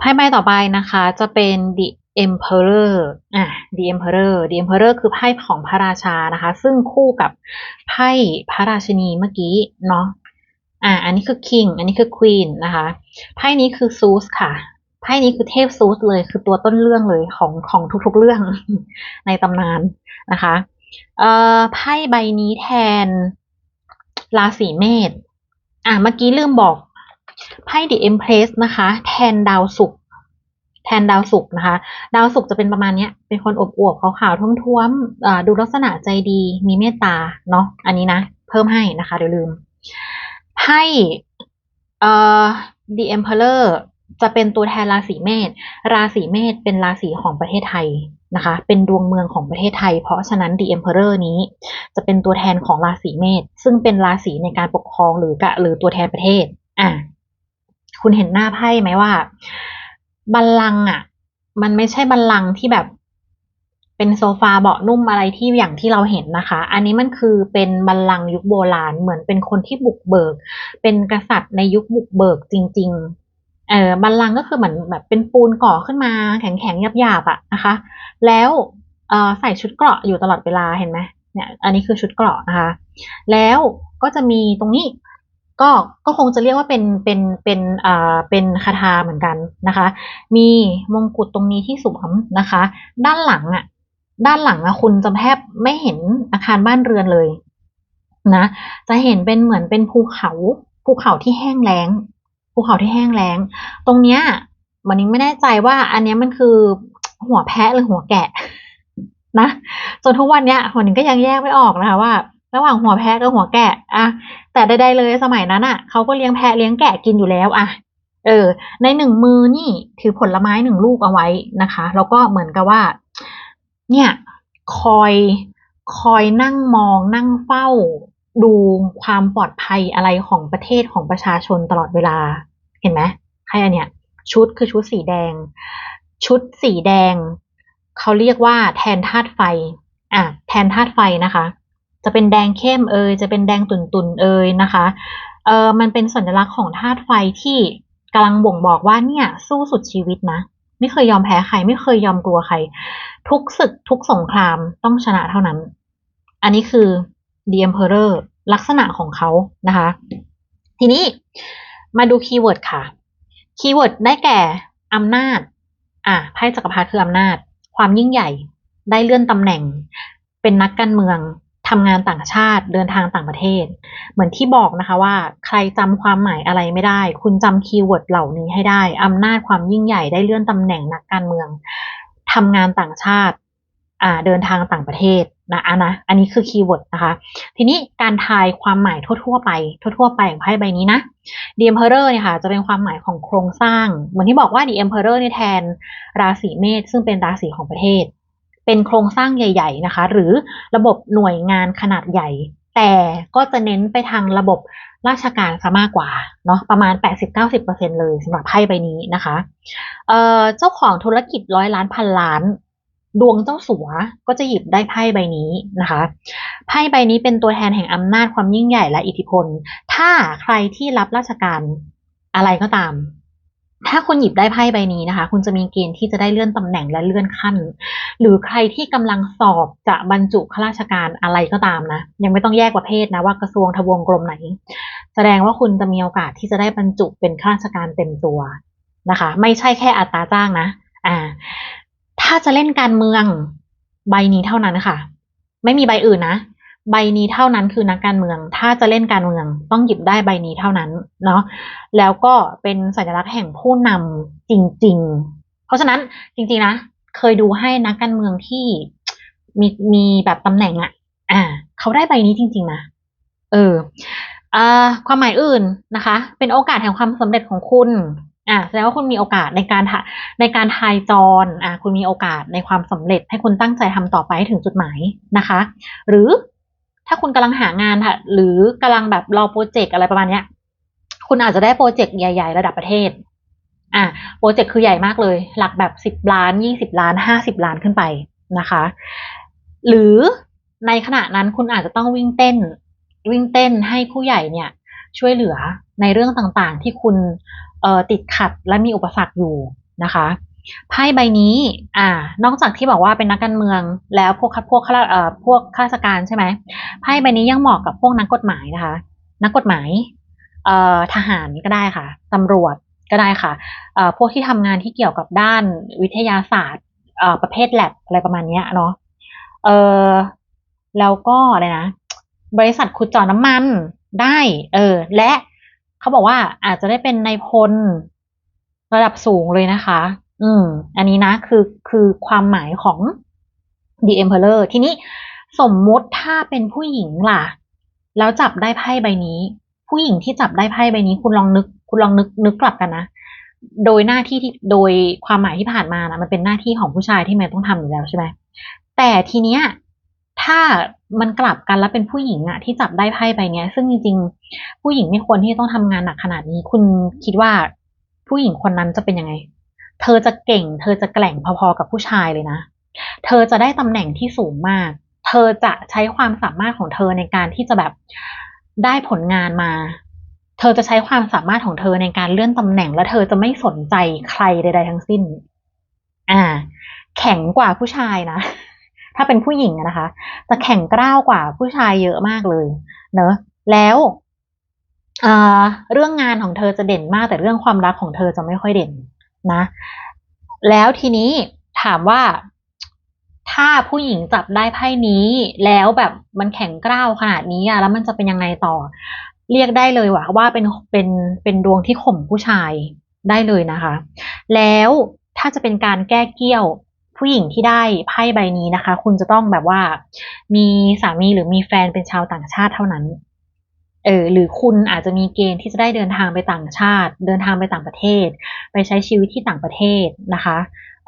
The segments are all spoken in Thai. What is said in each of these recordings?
ไพ่ใบต่อไปนะคะจะเป็น The Emperor อะ The Emperor The Emperor คือไพ่ของพระราชานะคะ ซึ่งคู่กับไพ่พระราชนีเมื่อกี้เนาะอะอันนี้คือ King อันนี้คือ Queen นะคะไพ่นี้คือซูสค่ะไพ่นี้คือเทพซูสเลยคือตัวต้นเรื่องเลยของของทุกๆเรื่องในตำนานนะคะเอ่อไพ่ใบนี้แทนราศีเมษอะเมื่อกี้ลืมบอก ไพ่ The Empress นะคะ แทนดาวศุกร์แทนดาวศุกร์นะคะ ดาวศุกร์จะเป็นประมาณนี้เป็นคนอบอวบขาวๆท้วมๆดูลักษณะใจดีมีเมตตาเนาะอันนี้นะ เพิ่มให้นะคะเดี๋ยวลืมไพ่เอ่อ The Emperor จะเป็นตัวแทนราศีเมษ ราศีเมษเป็นราศีของประเทศไทยนะคะ เป็นดวงเมืองของประเทศไทย เพราะฉะนั้น The Emperor นี้จะเป็นตัวแทนของราศีเมษ ซึ่งเป็นราศีในการปกครองหรือกะหรือตัวแทนประเทศ อะ คุณเห็นหน้าไพ่ไหมว่า บัลลังก์อะ มันไม่ใช่บัลลังก์ที่แบบเป็นโซฟาเบาะนุ่มอะไรที่อย่างที่เราเห็นนะคะ อันนี้มันคือเป็นบัลลังก์ยุคโบราณ เหมือนเป็นคนที่บุกเบิก เป็นกษัตริย์ในยุคบุกเบิกจริง ๆ เออบัลลังก์ก็คือเหมือนแบบเป็นปูนก่อขึ้นมาแข็งๆหยาบๆอะนะคะ แล้วเออใส่ชุดเกราะอยู่ตลอดเวลาเห็นไหมเนี่ย อันนี้คือชุดเกราะนะคะ แล้วก็จะมีตรงนี้ ก็ก็คงจะเรียกว่าเป็นเป็นเป็นอ่าเป็นคาถาเหมือนกันนะคะ มีมงกุฎตรงนี้ที่สวมนะคะ ด้านหลังอะด้านหลังอะคุณจะแทบไม่เห็นอาคารบ้านเรือนเลยนะจะเห็นเป็นเหมือนเป็นภูเขาภูเขาที่แห้งแล้งภูเขาที่แห้งแล้ง ตรงเนี้ยวันนี้ไม่แน่ใจว่า อันเนี้ยมันคือหัวแพะหรือหัวแกะนะจนทุกวันเนี้ยวันนี้ก็ยังแยกไม่ออกนะคะว่า ระหว่างหัวแพะกับหัวแกะอะ แต่ใดๆเลยสมัยนั้นอะเขาก็เลี้ยงแพะเลี้ยงแกะกินอยู่แล้วอะเออ ในหนึ่งมือนี่ถือผลไม้หนึ่งลูกเอาไว้นะคะ แล้วก็เหมือนกับว่า เนี่ย คอยคอยนั่งมองนั่งเฝ้า ดูความปลอดภัยอะไรของประเทศของประชาชนตลอดเวลา เห็นไหมใครอันเนี้ย ชุดคือชุดสีแดง ชุดสีแดง เขาเรียกว่าแทนธาตุไฟ อะ แทนธาตุไฟนะคะ จะเป็นแดงเข้มเอยจะเป็นแดงตุ่นตุนๆเอยนะคะเออมันเป็นสัญลักษณ์ของธาตุไฟที่กำลังบ่งบอกว่าเนี่ยสู้สุดชีวิตนะ ไม่เคยยอมแพ้ใคร ไม่เคยยอมกลัวใคร ทุกศึกทุกสงครามต้องชนะเท่านั้น อันนี้คือ The Emperor ลักษณะของเขานะคะ ทีนี้มาดูคีย์เวิร์ดค่ะ คีย์เวิร์ดได้แก่อำนาจ อะไพ่จักรพรรดิคืออำนาจ ความยิ่งใหญ่ ได้เลื่อนตำแหน่ง เป็นนักการเมือง ทำงานต่างชาติเดินทางต่างประเทศ เหมือนที่บอกนะคะว่า ใครจำความหมายอะไรไม่ได้ คุณจำคีย์เวิร์ดเหล่านี้ให้ได้อำนาจความยิ่งใหญ่ได้เลื่อนตำแหน่งนักการเมืองทำงานต่างชาติอ่าเดินทางต่างประเทศนะอันนะอันนี้คือคีย์เวิร์ดนะคะ ทีนี้การทายความหมายทั่วๆไป ทั่วๆไปของไพ่ใบนี้นะ The Emperor เนี่ยค่ะจะเป็นความหมายของโครงสร้าง เหมือนที่บอกว่า The Emperor เนี่ยแทนราศีเมษซึ่งเป็นราศีของประเทศ เป็นโครงสร้างใหญ่ ๆ นะคะ หรือระบบหน่วยงานขนาดใหญ่ แต่ก็จะเน้นไปทางระบบราชการซะมากกว่าเนาะประมาณ 80-90%เลยสำหรับไพ่ใบนี้นะคะเเจ้าของธุรกิจร้อยล้านพันล้าน ดวงเจ้าสัวก็จะหยิบได้ไพ่ใบนี้นะคะไพ่ใบนี้เป็นตัวแทนแห่งอำนาจความยิ่งใหญ่และอิทธิพล ถ้าใครที่รับราชการอะไรก็ตาม ถ้าคุณหยิบได้ไพ่ใบนี้นะคะ คุณจะมีเกณฑ์ที่จะได้เลื่อนตำแหน่งและเลื่อนขั้น หรือใครที่กำลังสอบจะบรรจุข้าราชการอะไรก็ตามนะ ยังไม่ต้องแยกประเภทนะว่ากระทรวงทบวงกรมไหน แสดงว่าคุณจะมีโอกาสที่จะได้บรรจุเป็นข้าราชการเต็มตัวนะคะ ไม่ใช่แค่อัตราจ้างนะ อ่า ถ้าจะเล่นการเมืองใบนี้เท่านั้นค่ะ ไม่มีใบอื่นนะ ใบนี้เท่านั้นคือนักการเมือง ถ้าจะเล่นการเมืองต้องหยิบได้ใบนี้เท่านั้นเนาะแล้วก็เป็นสัญลักษณ์แห่งผู้นำจริง ๆ เพราะฉะนั้นจริงๆนะ เคยดูให้นักการเมืองที่มีมีแบบตำแหน่งอะอ่า เขาได้ใบนี้จริง ๆ นะ เอออ่าความหมายอื่นนะคะ เป็นโอกาสแห่งความสำเร็จของคุณอ่าแสดงว่าคุณมีโอกาสในการทะในการทายจรอ่าคุณมีโอกาสในความสำเร็จให้คุณตั้งใจทำต่อไปให้ถึงจุดหมายนะคะ หรือ ถ้าคุณกำลังหางานค่ะ หรือกำลังแบบรอโปรเจกต์อะไรประมาณเนี้ย คุณอาจจะได้โปรเจกต์ใหญ่ ๆ ระดับประเทศ อ่าโปรเจกต์คือใหญ่มากเลย หลักแบบสิบล้านยี่สิบล้านห้าสิบล้านขึ้นไปนะคะ หรือในขณะนั้นคุณอาจจะต้องวิ่งเต้น วิ่งเต้นให้ผู้ใหญ่เนี่ย ช่วยเหลือในเรื่องต่างๆ ที่คุณติดขัดและมีอุปสรรคอยู่นะคะ ไพ่ใบนี้ อ่า นอกจากที่บอกว่าเป็นนักการเมือง แล้วพวกพวกข้าราเอ่อพวกข้าราชการใช่ไหมไพ่ใบนี้ยังเหมาะกับพวกนักกฎหมายนะคะ นักกฎหมาย เอ่อทหารก็ได้ค่ะตำรวจก็ได้ค่ะ เอ่อพวกที่ทำงานที่เกี่ยวกับด้านวิทยาศาสตร์ เอ่อประเภทแลบอะไรประมาณเนี้ยเนาะ เออแล้วก็อะไรนะ บริษัทขุดเจาะน้ำมันได้ เออ และเขาบอกว่าอาจจะได้เป็นนายพลระดับสูงเลยนะคะ อืม อันนี้นะคือคือความหมายของ The Emperor ทีนี้สมมุติถ้าเป็นผู้หญิงล่ะ แล้วจับได้ไพ่ใบนี้ ผู้หญิงที่จับได้ไพ่ใบนี้ คุณลองนึก คุณลองนึกนึกกลับกันนะโดยหน้าที่ที่โดยความหมายที่ผ่านมานะมันเป็นหน้าที่ของผู้ชายที่แม่ต้องทำอยู่แล้วใช่ไหมแต่ทีเนี้ยถ้ามันกลับกันแล้วเป็นผู้หญิงอะที่จับได้ไพ่ใบเนี้ย ซึ่งจริงๆผู้หญิงไม่ควรที่จะต้องทำงานหนักขนาดนี้ คุณคิดว่าผู้หญิงคนนั้นจะเป็นยังไง เธอจะเก่ง เธอจะแกล่งพอๆกับผู้ชายเลยนะ เธอจะได้ตำแหน่งที่สูงมาก เธอจะใช้ความสามารถของเธอในการที่จะแบบได้ผลงานมา เธอจะใช้ความสามารถของเธอในการเลื่อนตำแหน่ง และเธอจะไม่สนใจใครใด ๆ ทั้งสิ้น อ่า แข็งกว่าผู้ชายนะ ถ้าเป็นผู้หญิงนะคะ จะแข็งกร้าวกว่าผู้ชายเยอะมากเลย เนอะ แล้วเเรื่องงานของเธอจะเด่นมากแต่เรื่องความรักของเธอจะไม่ค่อยเด่น นะ แล้วทีนี้ถามว่าถ้าผู้หญิงจับได้ไพ่นี้ แล้วแบบมันแข็งกร้าวขนาดนี้อะแล้วมันจะเป็นยังไงต่อ เรียกได้เลยว่าว่าเป็นเป็นเป็นดวงที่ข่มผู้ชายได้เลยนะคะ แล้วถ้าจะเป็นการแก้เกี้ยวผู้หญิงที่ได้ไพ่ใบนี้นะคะ คุณจะต้องแบบว่า มีสามีหรือมีแฟนเป็นชาวต่างชาติเท่านั้นเออหรือคุณอาจจะมีเกณฑ์ที่จะได้เดินทางไปต่างชาติ เดินทางไปต่างประเทศ ไปใช้ชีวิตที่ต่างประเทศนะคะ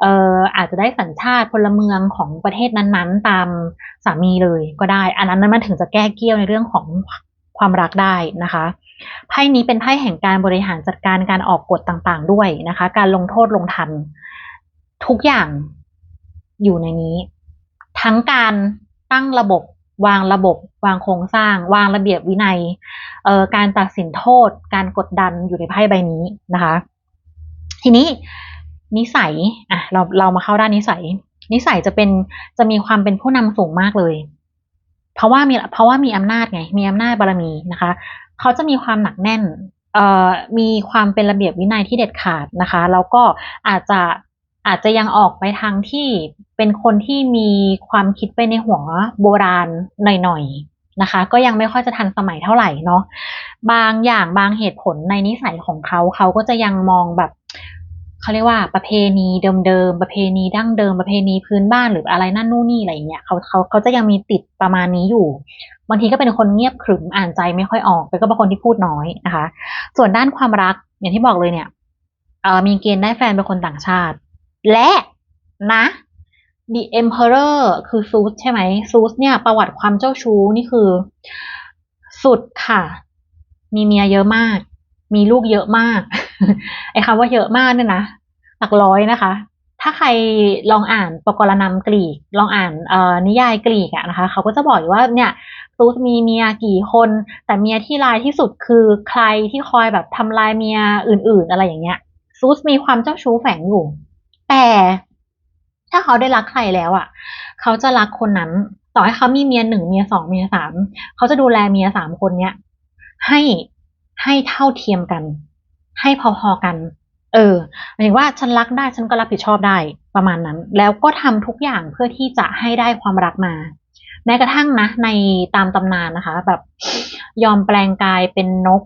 เอ่ออาจจะได้สัญชาติพลเมืองของประเทศนั้นๆ ตามสามีเลยก็ได้ อันนั้นมันถึงจะแก้เกี้ยวในเรื่องของความรักได้นะคะไพ่นี้เป็นไพ่แห่งการบริหารจัดการการออกกฎต่างๆ ด้วยนะคะ การลงโทษลงทัน ทุกอย่างอยู่ในนี้ ทั้งการตั้งระบบ วางระบบ วางโครงสร้าง วางระเบียบวินัยเอ่อการตัดสินโทษ การกดดันอยู่ในไพ่ใบนี้นะคะ ทีนี้นิสัยอะเราเรามาเข้าด้านนิสัย นิสัยจะเป็นจะมีความเป็นผู้นำสูงมากเลย เพราะว่ามีเพราะว่ามีอำนาจไง มีอำนาจบารมีนะคะ เขาจะมีความหนักแน่นเอ่อมีความเป็นระเบียบวินัยที่เด็ดขาดนะคะ แล้วก็อาจจะอาจจะยังออกไปทางที่เป็นคนที่มีความคิดไปในหัวโบราณหน่อยๆนะคะ ก็ยังไม่ค่อยจะทันสมัยเท่าไหร่เนาะบางอย่างบางเหตุผลในนิสัยของเขาเขาก็จะยังมองแบบ เขาเรียกว่าประเพณีเดิมๆประเพณีดั้งเดิมประเพณีพื้นบ้านหรืออะไรนั่นนู่นนี่อะไรอย่างเงี้ยเขาเขาเขาจะยังมีติดประมาณนี้อยู่ บางทีก็เป็นคนเงียบขรึมอ่านใจไม่ค่อยออกแล้วก็เป็นคนที่พูดน้อยนะคะ ส่วนด้านความรักอย่างที่บอกเลยเนี่ยเอ่อมีเกณฑ์ได้แฟนเป็นคนต่างชาติ และนะ The Emperor คือซูสใช่ไหมซูสเนี่ยประวัติความเจ้าชู้นี่คือ สุดค่ะ มีเมียเยอะมาก มีลูกเยอะมาก ไอ้คำว่าเยอะมากเนี่ยนะหลักร้อยนะคะ ถ้าใครลองอ่านปกรณำกรีก ลองอ่านเอ่อนิยายกรีกอะนะคะเขาก็จะบอกอยู่ว่าเนี่ยซูสมีเมียกี่คน แต่เมียที่ร้ายที่สุดคือใครที่คอยแบบทำลายเมียอื่น ๆ อะไรอย่างเงี้ยซูสมีความเจ้าชู้แฝงอยู่ แต่ถ้าเขาได้รักใครแล้วอะ เขาจะรักคนนั้น ต่อให้เขามีเมียหนึ่งเมียสองเมียสามเขาจะดูแลเมียสามคนเนี้ยให้ให้เท่าเทียมกัน ให้พอๆกัน เออหมายถึงว่าฉันรักได้ฉันก็รับผิดชอบได้ประมาณนั้น แล้วก็ทำทุกอย่างเพื่อที่จะให้ได้ความรักมา แม้กระทั่งนะ ในตามตำนานนะคะ แบบยอมแปลงกายเป็นนก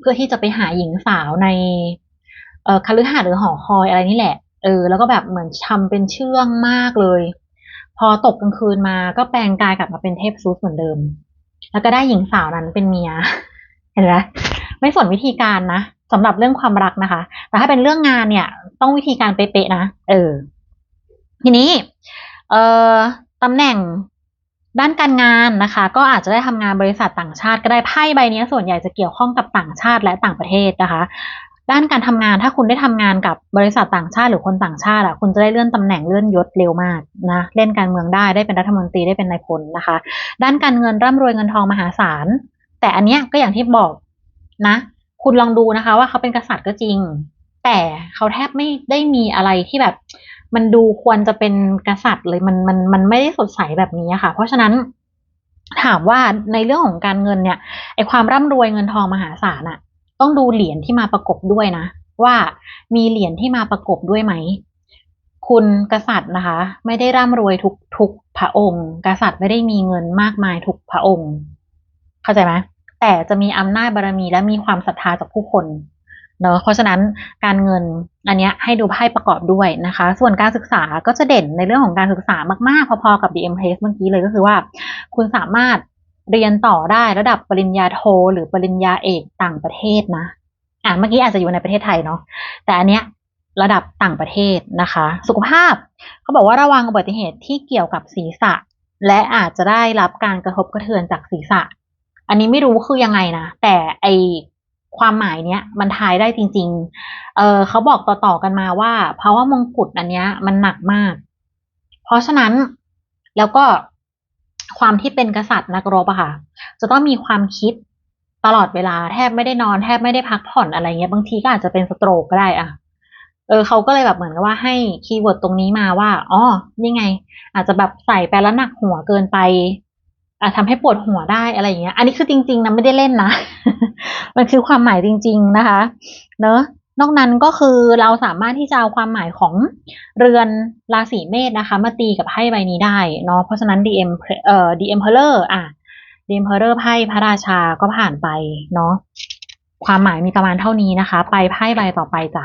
เพื่อที่จะไปหาหญิงสาวในเอ่อคฤหาสน์หรือหอคอยอะไรนี่แหละ เออ แล้วก็แบบเหมือนทำเป็นเชื่องมากเลย พอตกกลางคืนมาก็แปลงกายกลับมาเป็นเทพซูสเหมือนเดิม แล้วก็ได้หญิงสาวนั้นเป็นเมีย เห็นไหมไม่สนวิธีการนะ สำหรับเรื่องความรักนะคะ แต่ถ้าเป็นเรื่องงานเนี่ย ต้องวิธีการเป๊ะๆนะ เออ ทีนี้ เอ่อตำแหน่งด้านการงานนะคะ ก็อาจจะได้ทำงานบริษัทต่างชาติ ก็ได้ไพ่ใบนี้ส่วนใหญ่จะเกี่ยวข้องกับต่างชาติและต่างประเทศนะคะ ด้านการทำงานถ้าคุณได้ทำงานกับบริษัทต่างชาติหรือคนต่างชาติอะคุณจะได้เลื่อนตำแหน่งเลื่อนยศเร็วมากนะเล่นการเมืองได้ได้เป็นรัฐมนตรีได้เป็นนายพลนะคะ ด้านการเงินร่ำรวยเงินทองมหาศาลแต่อันเนี้ยก็อย่างที่บอกนะ คุณลองดูนะคะ ว่าเขาเป็นกษัตริย์ก็จริง แต่เขาแทบไม่ได้มีอะไรที่แบบ มันดูควรจะเป็นกษัตริย์เลยมันมันมันไม่ได้สดใสแบบนี้ค่ะ เพราะฉะนั้นถามว่าในเรื่องของการเงินเนี่ยไอความร่ำรวยเงินทองมหาศาลอะต้องดูเหรียญที่มาประกบด้วยนะ ว่ามีเหรียญที่มาประกบด้วยไหมคุณกษัตริย์นะคะ ไม่ได้ร่ำรวยทุกทุกพระองค์ กษัตริย์ไม่ได้มีเงินมากมายทุกพระองค์ เข้าใจไหม แต่จะมีอำนาจบารมีและมีความศรัทธาจากผู้คนเนอะเพราะฉะนั้นการเงินอันเนี้ยให้ดูไพ่ประกอบด้วยนะคะ ส่วนการศึกษาก็จะเด่นในเรื่องของการศึกษามากๆ พอๆกับ DM Place เมื่อกี้เลยก็คือว่า คุณสามารถเรียนต่อได้ระดับปริญญาโท หรือปริญญาเอกต่างประเทศนะอะเมื่อกี้อาจจะอยู่ในประเทศไทยเนาะแต่อันเนี้ยระดับต่างประเทศนะคะ สุขภาพเขาบอกว่าระวังอุบัติเหตุที่เกี่ยวกับศีรษะ และอาจจะได้รับการกระทบกระเทือนจากศีรษะ อันนี้ไม่รู้คือยังไงนะ แต่ไอความหมายเนี้ยมันทายได้จริง ๆ เออเขาบอกต่อๆกันมาว่า เพราะว่ามงกุฎอันเนี้ยมันหนักมาก เพราะฉะนั้นแล้วก็ความที่เป็นกษัตริย์นักรบอะค่ะ จะต้องมีความคิดตลอดเวลาแทบไม่ได้นอนแทบไม่ได้พักผ่อนอะไรเงี้ยบางทีก็อาจจะเป็นสโตรกก็ได้อะเออเขาก็เลยแบบเหมือนกับว่าให้คีย์เวิร์ดตรงนี้มาว่าอ๋อนี่ไง อาจจะแบบใส่ไปแล้วหนักหัวเกินไป อาจทำให้ปวดหัวได้อะไรอย่างเงี้ย อันนี้คือจริง ๆนะไม่ได้เล่นนะ มันคือความหมายจริง ๆนะคะ เนอะนอกนั้นก็คือเราสามารถที่จะเอาความหมายของเรือนราศีเมษนะคะ มาตีกับไพ่ใบนี้ได้เนาะเพราะฉะนั้น DM เอ่อ DM p e r o r อะ DM p e r o r ไพ่พระราชาก็ผ่านไปเนาะความหมายมีประมาณเท่านี้นะคะ ไปไพ่ใบต่อไปจ้ะ